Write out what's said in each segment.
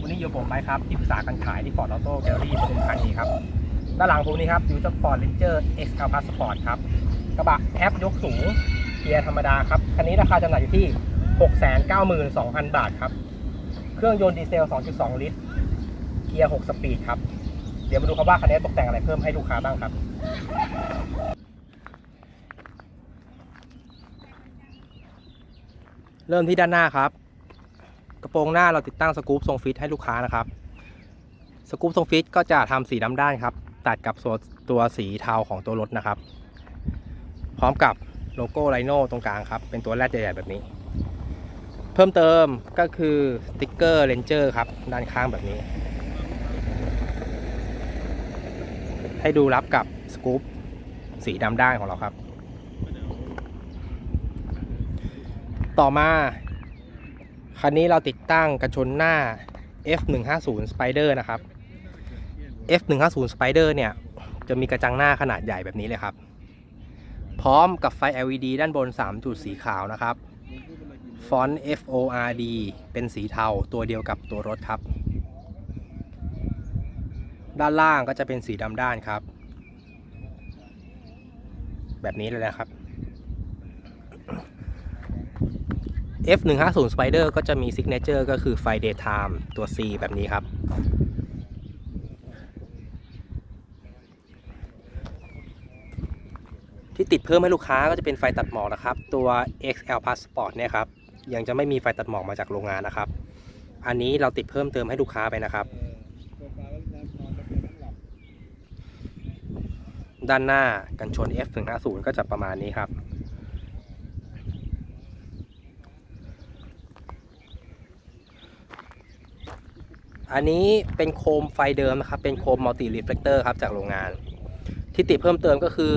วันนี้อยู่ผมไปครับที่ปรึกษาการขายที่ฟอร์ดออโต้แกลเลอรี่ปทุมธานีครับด้านหลังผมนี้ครับอยู่เจ้าฟอร์ดเรนเจอร์ XL Plus Sport ครับกระบะแอปยกสูงเกียร์ธรรมดาครับคันนี้ราคาจำหน่ายอยู่ที่ 692,000 บาทครับ เครื่องยนต์ดีเซล 2.2 ลิตร เกียร์ 6 สปีดครับ เดี๋ยวมาดูครับว่าคันนี้ตกแต่งอะไรเพิ่มให้ลูกค้าบ้างครับเริ่มที่ด้านหน้าครับ กระโปรงหน้าเราติดตั้งสกู๊ปทรงฟิตให้ลูกค้านะครับ สกู๊ปทรงฟิตก็จะทำสีดำด้านครับ ตัดกับส่วตัวสีเทาของตัวรถนะครับ พร้อมกับโลโก้ไลโน่ตรงกลางครับ เป็นตัวแรกใหญ่ๆแบบนี้ เพิ่มเติมก็คือสติ๊กเกอร์เลนเจอร์ครับ ด้านข้างแบบนี้ ให้ดูรับกับสกู๊ปสีดำด้านของเราครับ ต่อมา คันนี้เราติดตั้งกันชนหน้า F150 Spider นะครับ F150 Spider เนี่ย จะมีกระจังหน้าขนาดใหญ่แบบนี้เลยครับ พร้อมกับไฟ LED ด้านบน 3 จุดสีขาวนะครับ ฟอนต์ FORD เป็นสีเทาตัวเดียวกับตัวรถครับ ด้านล่างก็จะเป็นสีดำด้านครับ แบบนี้เลยนะครับ F150 Spider ก็จะมี Signature ก็คือไฟ Daytime ตัว C แบบนี้ครับ ที่ติดเพิ่มให้ลูกค้าก็จะเป็นไฟตัดหมอกนะครับ ตัว XL Plus Sport เนี่ยครับ ยังจะไม่มีไฟตัดหมอกมาจากโรงงานนะครับ อันนี้เราติดเพิ่มเติมให้ลูกค้าไปนะครับ ด้านหน้ากันชน F150 ก็จะประมาณนี้ครับ อันนี้เป็นโคมไฟเดิมนะครับ เป็นโคมมัลติรีเฟลคเตอร์ครับจากโรงงาน ที่ติดเพิ่มเติมก็คือ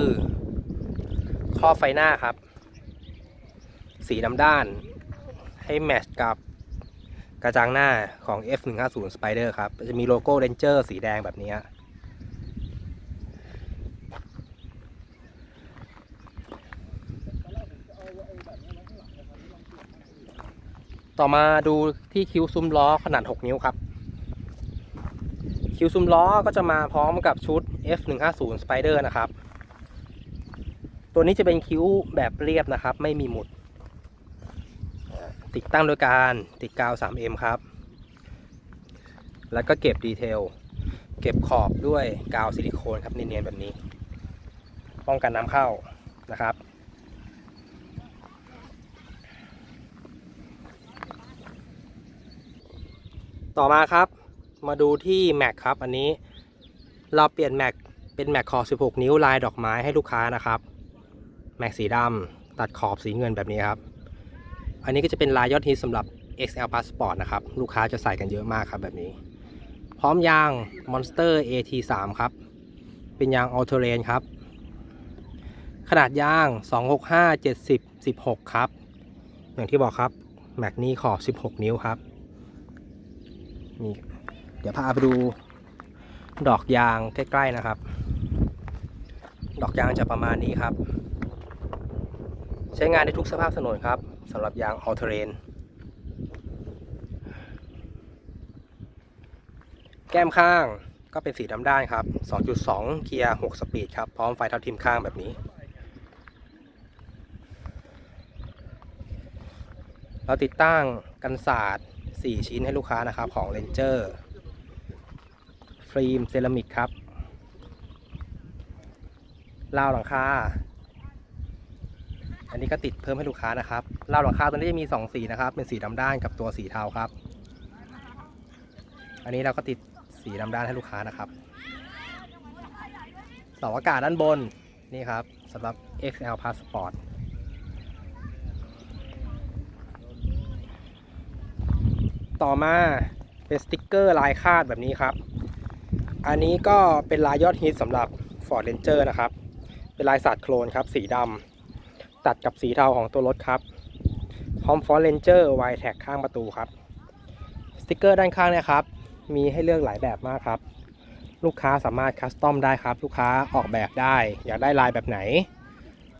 ข้อไฟหน้าครับ สีดำด้าน ให้แมทช์กับกระจังหน้าของ F150 Spider ครับ จะมีโลโก้ Ranger สีแดงแบบนี้ ต่อมาดูที่คิ้วซุ้มล้อขนาด 6 นิ้วครับ คิวซุ้มล้อก็จะมาพร้อมกับชุด F150 Spider นะครับ ตัวนี้จะเป็นคิ้วแบบเรียบนะครับ ไม่มีหมุด ติดตั้งโดยการติดกาว 3M ครับ แล้วก็เก็บดีเทล เก็บขอบด้วยกาวซิลิโคนครับเนียนๆแบบนี้ ป้องกันน้ำเข้านะครับต่อมาครับ มาดูที่แม็กครับ อันนี้เราเปลี่ยนแม็กเป็นแม็กขอบ 16 นิ้วลายดอกไม้ให้ลูกค้านะครับ แม็กสีดำตัดขอบสีเงินแบบนี้ครับ อันนี้ก็จะเป็นลายยอดฮิตสำหรับ XL Passport นะครับ ลูกค้าจะใส่กันเยอะมากครับแบบนี้ พร้อมยาง Monster AT3 ครับ เป็นยาง All Terrain ครับ ขนาดยาง 265 70 16 ครับ อย่างที่บอกครับ แม็กนี้ขอบ 16 นิ้วครับ นี่ เดี๋ยวพาไปดูดอกยางใกล้ๆนะครับ ดอกยางจะประมาณนี้ครับ ใช้งานในทุกสภาพถนนครับสำหรับยาง all terrain แก้มข้างก็เป็นสีดำด้านครับ 2.2 เกียร์ 6 สปีดครับ พร้อมไฟท่าทิมข้างแบบนี้ เราติดตั้งกันศาสตร์ 4 ชิ้นให้ลูกค้านะครับ ของ Ranger ฟิล์มเซรามิกครับราวหลังคา อันนี้ก็ติดเพิ่มให้ลูกค้านะครับราวหลังคาตัวนี้จะมี 2 สีนะครับ เป็นสีดำด้านกับตัวสีเทาครับ อันนี้เราก็ติดสีดำด้านให้ลูกค้านะครับเสาอากาศด้านบนนี่ครับสำหรับ XL Passport ต่อมาเป็นสติกเกอร์ลายคาดแบบนี้ครับ อันนี้ก็เป็นลายยอดฮิตสำหรับ Ford Ranger นะครับ เป็นลายสัตว์โคลนครับ สีดำตัดกับสีเทาของตัวรถครับพร้อมฟอนต์ Ranger Y Tag ข้างประตูครับ สติกเกอร์ด้านข้างนะครับ มีให้เลือกหลายแบบมากครับ ลูกค้าสามารถคัสตอมได้ครับ ลูกค้าออกแบบได้ อยากได้ลายแบบไหน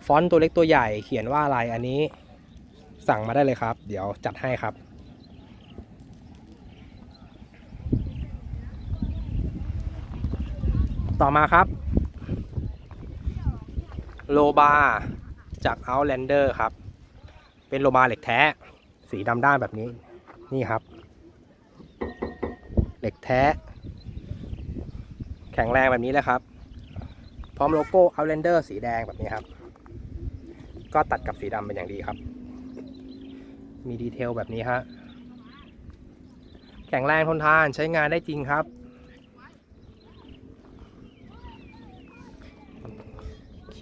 ฟอนต์ตัวเล็กตัวใหญ่เขียนว่าอะไรอันนี้ สั่งมาได้เลยครับ เดี๋ยวจัดให้ครับ ต่อมาครับ โลบาจาก Outlander ครับ เป็นโลบาเหล็กแท้ สีดำด้านแบบนี้ นี่ครับ เหล็กแท้ แข็งแรงแบบนี้เลยครับ พร้อมโลโก้ Outlander สีแดงแบบนี้ครับ ก็ตัดกับสีดำเป็นอย่างดีครับ มีดีเทลแบบนี้ฮะ แข็งแรงทนทานใช้งานได้จริงครับ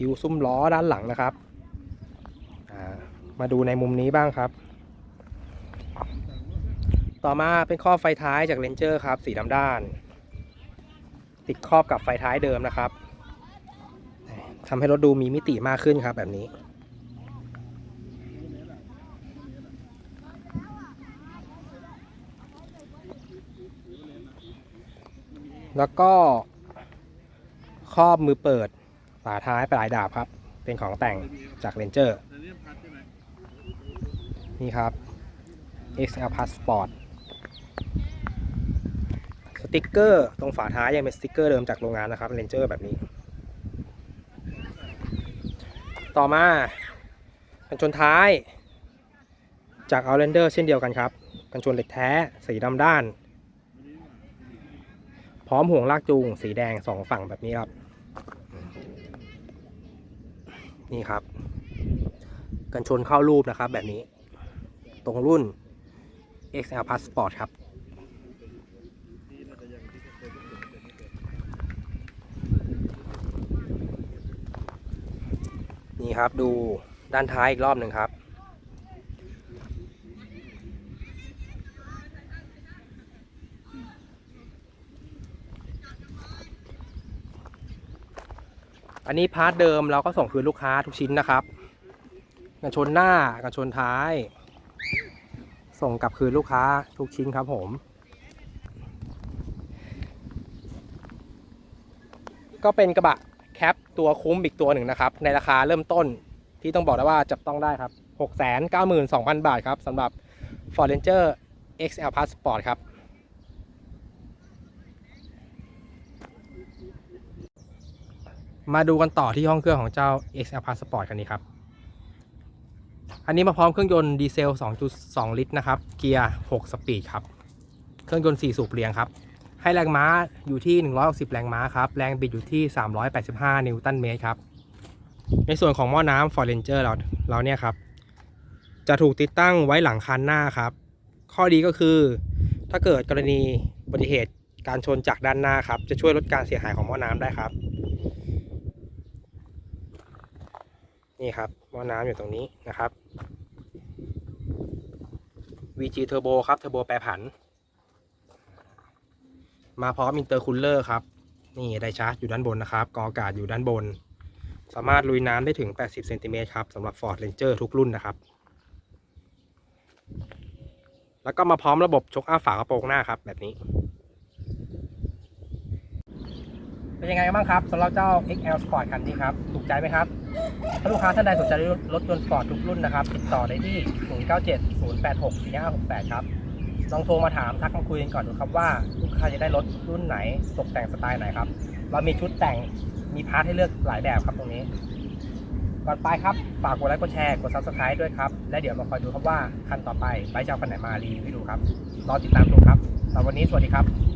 คิ้วซุ้มล้อด้านหลังนะครับ มาดูในมุมนี้บ้างครับ ต่อมาเป็นครอบไฟท้ายจากเลนเจอร์ครับ สีดำด้าน ติดครอบกับไฟท้ายเดิมนะครับทำให้รถดูมีมิติมากขึ้นครับแบบนี้แล้วก็ครอบมือเปิด ฝาท้ายปลายดาบครับ เป็นของแต่งจากเลนเจอร์นี่ครับ XL Plus Sport สติกเกอร์ตรงฝาท้ายยังเป็นสติกเกอร์เดิมจากโรงงานนะครับเลนเจอร์แบบนี้ ต่อมากันชนท้ายจาก Outlander เช่นเดียวกันครับกันชนเหล็กแท้สีดำด้าน พร้อมห่วงลากจูง สีแดงสองฝั่งแบบนี้ครับ นี่ครับ กันชนเข้ารูปนะครับแบบนี้ ตรงรุ่น XL Passport ครับนี่ครับดูด้านท้ายอีกรอบหนึ่งครับ อันนี้พาร์ทเดิมเราก็ส่งคืนลูกค้าทุกชิ้นนะครับกันชนหน้ากันชนท้าย ส่งกลับคืนลูกค้าทุกชิ้นครับผม ก็เป็นกระบะแคปตัวคุ้มอีกตัวหนึ่งนะครับ ในราคาเริ่มต้นที่ต้องบอกได้ว่าจับต้องได้ครับ 692,000 บาทครับสำหรับ Ford Ranger XL Plus Sport ครับ มาดูกันต่อที่ห้องเครื่องของเจ้า XL Plus Sport คันนี้ครับ อันนี้มาพร้อมเครื่องยนต์ดีเซล 2.2 ลิตรนะครับ เกียร์ 6 สปีดครับ เครื่องยนต์ 4 สูบเรียงครับ ให้แรงม้าอยู่ที่ 160 แรงม้าครับ แรงบิดอยู่ที่ 385 นิวตันเมตรครับ ในส่วนของหม้อน้ำ Ford Ranger เราเราเนี่ยครับ จะถูกติดตั้งไว้หลังคันหน้าครับ ข้อดีก็คือ ถ้าเกิดกรณีอุบัติเหตุการชนจากด้านหน้าครับ จะช่วยลดการเสียหายของหม้อน้ำได้ครับ นี่ครับหม้อน้ำอยู่ตรงนี้นะครับ VG Turbo ครับเทอร์โบแปรผัน มาพร้อมอินเตอร์คูลเลอร์ครับ นี่ไดชาร์จอยู่ด้านบนนะครับ กออากาศอยู่ด้านบน สามารถลุยน้ำได้ถึง 80เซนติเมตรครับสำหรับ Ford Ranger ทุกรุ่นนะครับ แล้วก็มาพร้อมระบบชกอ้าฝากระโปรงหน้าครับแบบนี้ เป็นยังไงกันบ้างครับสำหรับเจ้า XL Sport คันนี้ครับ ถูกใจไหมครับ ถ้าลูกค้าท่านใดสนใจรถยนต์ Ford ทุกรุ่นนะครับ ติดต่อได้ที่ 097 086 4568 ครับ ลองโทรมาถามทักมาคุยกันก่อนดูครับว่าลูกค้าจะได้รถรุ่นไหน ตกแต่งสไตล์ไหนครับ เรามีชุดแต่ง มีพาร์ทให้เลือกหลายแบบครับตรงนี้ ก่อนไปครับ ฝากกดไลค์ กดแชร์ กด subscribe ด้วยครับ และเดี๋ยวมาคอยดูครับว่าคันต่อไปไปจะเอาคันไหนมารีวิวให้ดูครับ รอติดตามชมครับสำหรับวันนี้สวัสดีครับ